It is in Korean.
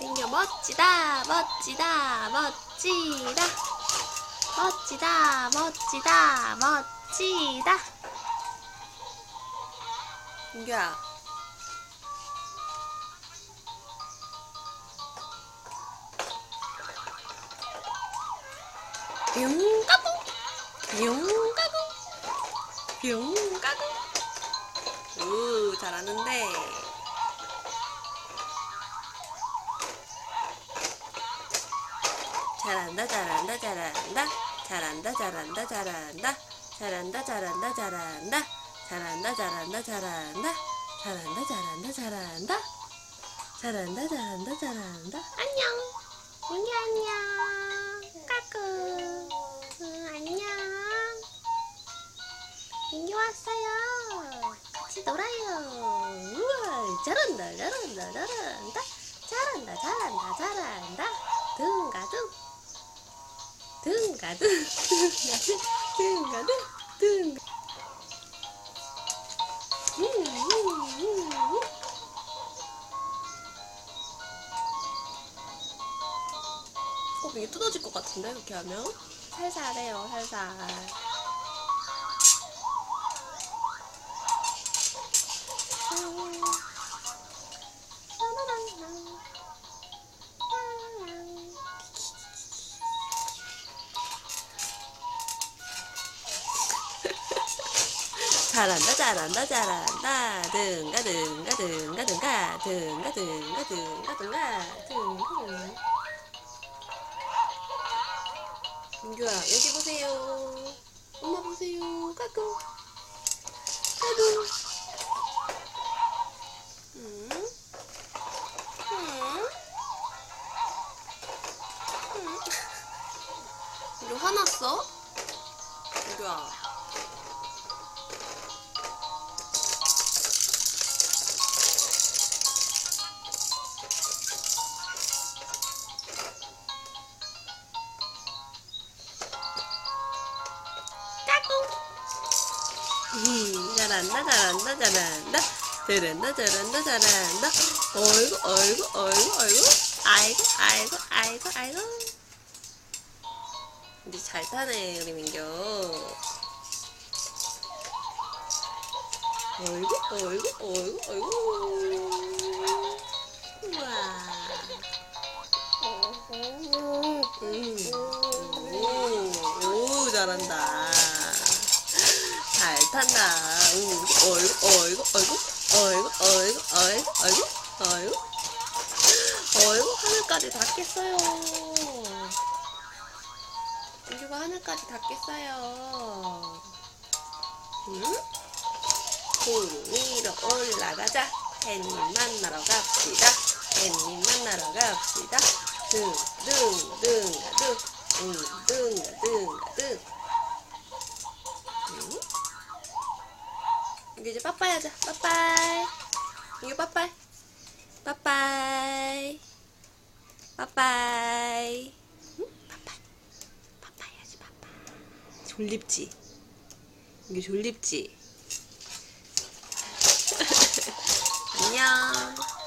민규 멋지다 멋지다 멋지다. 멋지다 멋지다 멋지다. 민규야. 뿅. 까꿍. 뿅. 까꿍. 뿅. 까꿍. 우 잘하는데 잘한다 잘한다 잘한다. 잘한다 잘한다 잘한다. 잘한다 잘한다 잘한다. 잘한다 잘한다 잘한다. 잘한다 잘한다 잘한다. 잘한다 잘한다 잘한다. 안녕. 민규 안녕. 까꿍. 응, 안녕. 민규 왔어요. 같이 놀아요. 우와 잘한다 잘한다 잘한다. 잘한다 잘한다 잘한다 음, 음, 음, 음. 어, 이게 뜯어질 것 같은데 이렇게 하면 살살 해요 살살 잘한다 잘한다 잘한다. 등가 등가 등가 등가. 등가 등가 등가 등가. 등가. 민규야 여기 보세요. 엄마 보세요. 까꿍 까꿍 음? 음? 음? 민규 화났어? 민규야 잘한다 잘한다 잘한다. 잘한다 잘한다 잘한다. 어이구 어이구 어이구 어이구. 아이고 아이고 아이고 아이고. 이제 잘 타네 우리 민규 어이구 어이구 어이구 어이구. 우와. 음. 오, 오 잘한다 응. 어이구, 어이구, 어이구, 어이구, 어이구, 어이구, 어이구, 어이구. 어이구, 하늘까지 닿겠어요. 민규가 하늘까지 닿겠어요. 응? 구름 위로 올라가자. 햇님 만나러 갑시다. 햇님 만나러 갑시다. 등, 등, 등, 등, 등, 등, 등, 등. 이제 이제 빠빠이 하자. 빠빠이. 이거 빠빠이. 빠빠이. 빠빠이. 응? 빠빠이. 빠빠이 하지, 빠빠이. 졸립지? 이게 졸립지? 안녕.